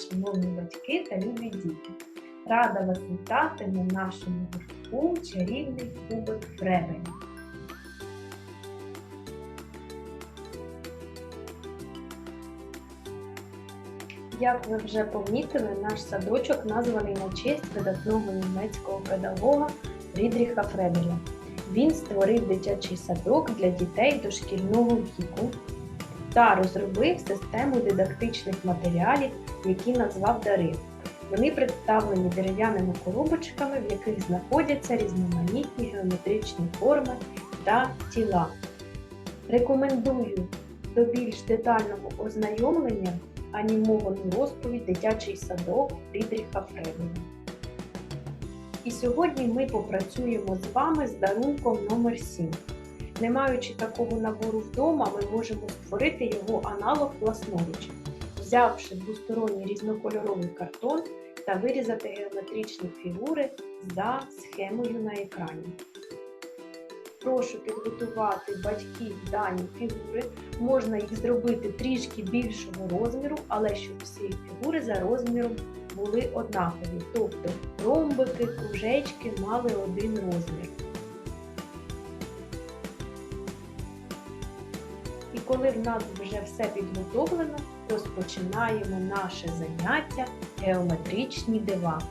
шановні батьки та любі діти! Рада вас вітати на нашому гуртку чарівний кубик Фребеля. Як ви вже помітили, наш садочок названий на честь видатного німецького педагога Фрідріха Фребеля. Він створив дитячий садок для дітей дошкільного віку та розробив систему дидактичних матеріалів, які назвав дари. Вони представлені дерев'яними коробочками, в яких знаходяться різноманітні геометричні форми та тіла. Рекомендую до більш детального ознайомлення анімовану розповідь Дитячий садок Фрідріха Фребеля. І сьогодні ми попрацюємо з вами з дарунком номер 7 Не маючи такого набору вдома, ми можемо створити його аналог власноруч, взявши двосторонній різнокольоровий картон та вирізати геометричні фігури за схемою на екрані. Прошу підготувати батьків дані фігури. Можна їх зробити трішки більшого розміру, але щоб всі фігури за розміром були однакові. Тобто ромбики, кружечки мали один розмір. Коли в нас вже все підготовлено, розпочинаємо наше заняття геометричні дива.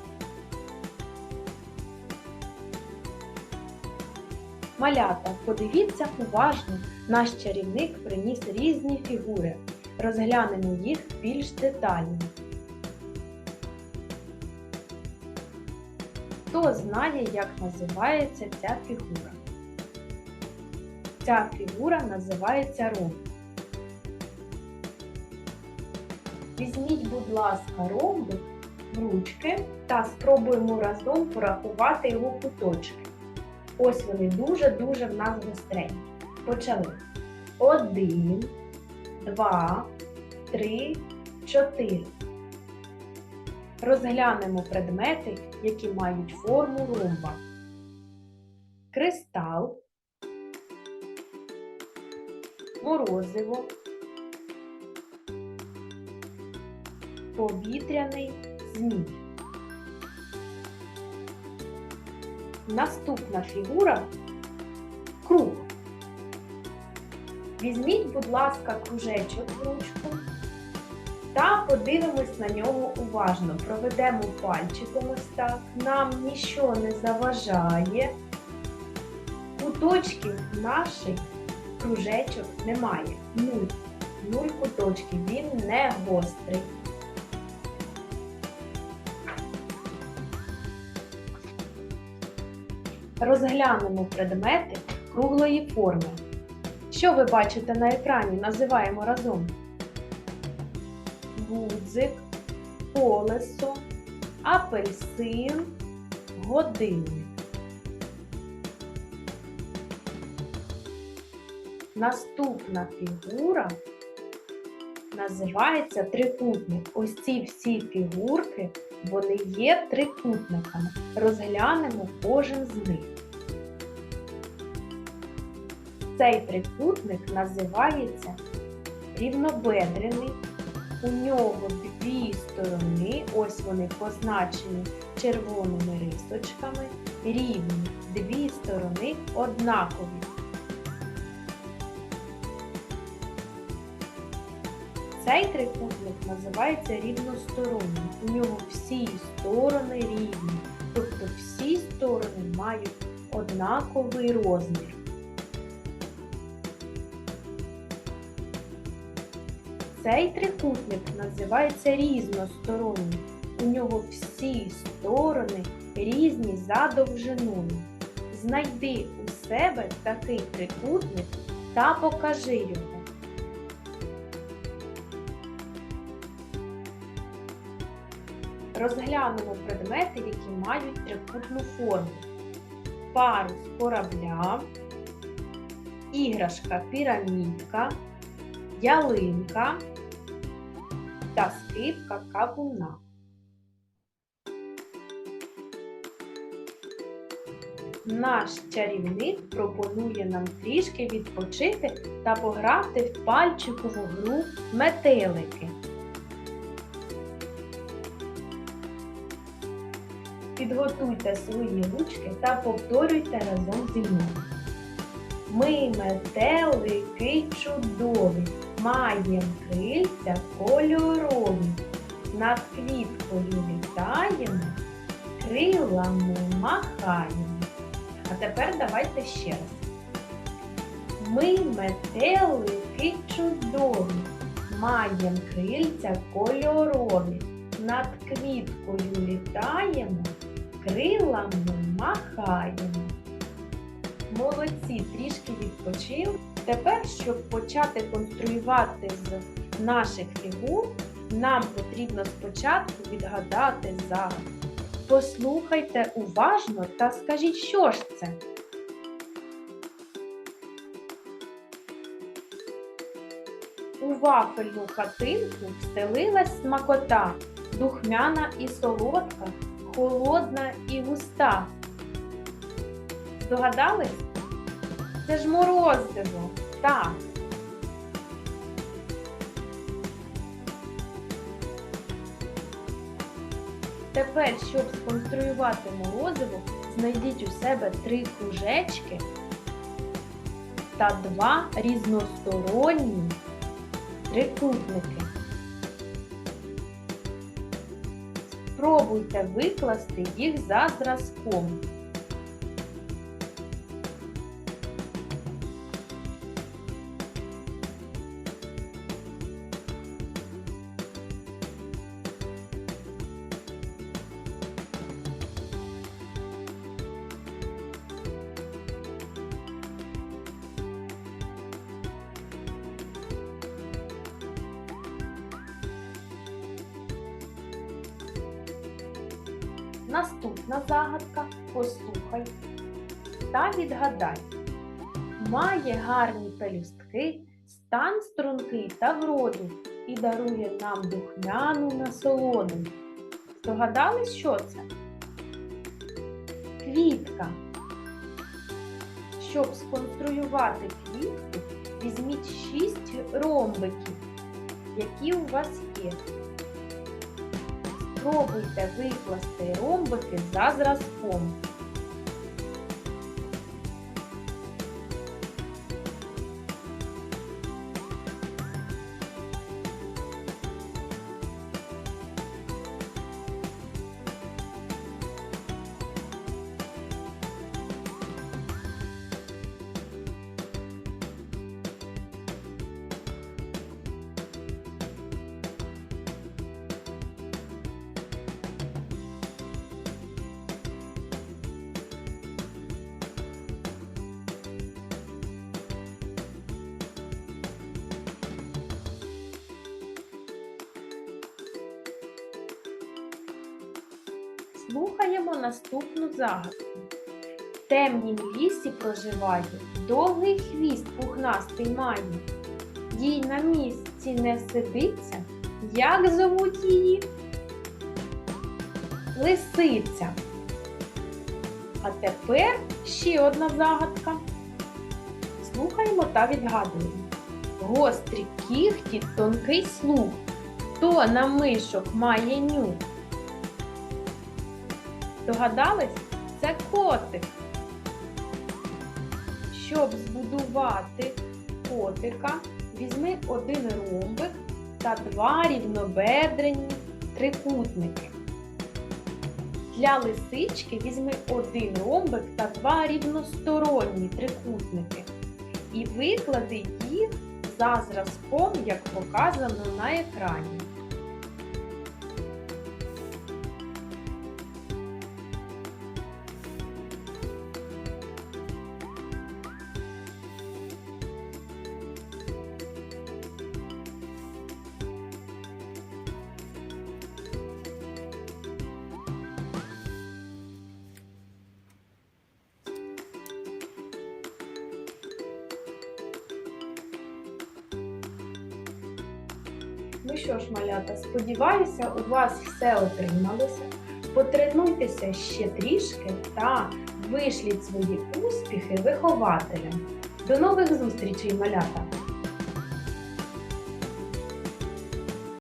Малята, подивіться уважно, наш чарівник приніс різні фігури. Розглянемо їх більш детально. Хто знає, як називається ця фігура? Ця фігура називається ромб. Візьміть, будь ласка, ромбик в ручки та спробуємо разом порахувати його куточки. Ось вони дуже-дуже в нас гостренькі. Почали. Один, два, три, чотири. Розглянемо предмети, які мають форму ромба. Кристал, морозиво, повітряний змій. Наступна фігура круг. Візьміть, будь ласка, кружечок в ручку та подивимось на нього уважно. Проведемо пальчиком ось так. Нам нічого не заважає. Куточків наших кружечок немає. Нуль. Нуль куточків. Він не гострий. Розглянемо предмети круглої форми. Що ви бачите на екрані? Називаємо разом гудзик, колесо, апельсин, годинник. Наступна фігура називається трикутник. Ось ці всі фігурки, вони є трикутниками. Розглянемо кожен з них. Цей трикутник називається рівнобедрений. У нього дві сторони, ось вони позначені червоними рисочками, рівні, дві сторони однакові. Цей трикутник називається рівностороннім. У нього всі сторони рівні, тобто всі сторони мають однаковий розмір. Цей трикутник називається різностороннім. У нього всі сторони різні за довжиною. Знайди у себе такий трикутник та покажи його. Розглянемо предмети, які мають трикутну форму. Парус корабля, іграшка пірамідка, ялинка та скрипка кавуна. Наш чарівник пропонує нам трішки відпочити та пограти в пальчикову гру метелики. Підготуйте свої ручки та повторюйте разом зі мною. Ми метелики чудові, маєм крильця кольорові. Над квіткою літаємо, крилами махаємо. А тепер давайте ще раз. Ми метелики чудові, маєм крильця кольорові. Над квіткою літаємо, крилами махаємо. Молодці, трішки відпочили. Тепер, щоб почати конструювати з наших фігур, нам потрібно спочатку відгадати загадку. Послухайте уважно та скажіть, що ж це? У вафельну хатинку вселилась смакота, духмяна і солодка, холодна і густа. Здогадались? Це ж морозиво. Так. Тепер, щоб сконструювати морозиво, знайдіть у себе три кружечки та два різносторонні трикутники. Спробуйте викласти їх за зразком. Наступна загадка послухай та відгадай. Має гарні пелюстки, стан стрункий та вроду і дарує нам духмяну насолоду. Здогадались, що це? Квітка. Щоб сконструювати квітку, візьміть шість ромбиків, які у вас є. Спробуйте викласти ромбики за зразком. Слухаємо наступну загадку. В темнім лісі проживає, довгий хвіст пухнастий має. Їй на місці не сидиться, як зовуть її? Лисиця. А тепер ще одна загадка. Слухаємо та відгадуємо. Гострі кіхті, тонкий слух. Хто на мишок має нюх? Догадались? Це котик. Щоб збудувати котика, візьми один ромбик та два рівнобедрені трикутники. Для лисички візьми один ромбик та два рівносторонні трикутники і виклади їх за зразком, як показано на екрані. Ну що ж, малята, сподіваюся, у вас все отрималося. Потренуйтеся ще трішки та вишліть свої успіхи вихователям. До нових зустрічей, малята!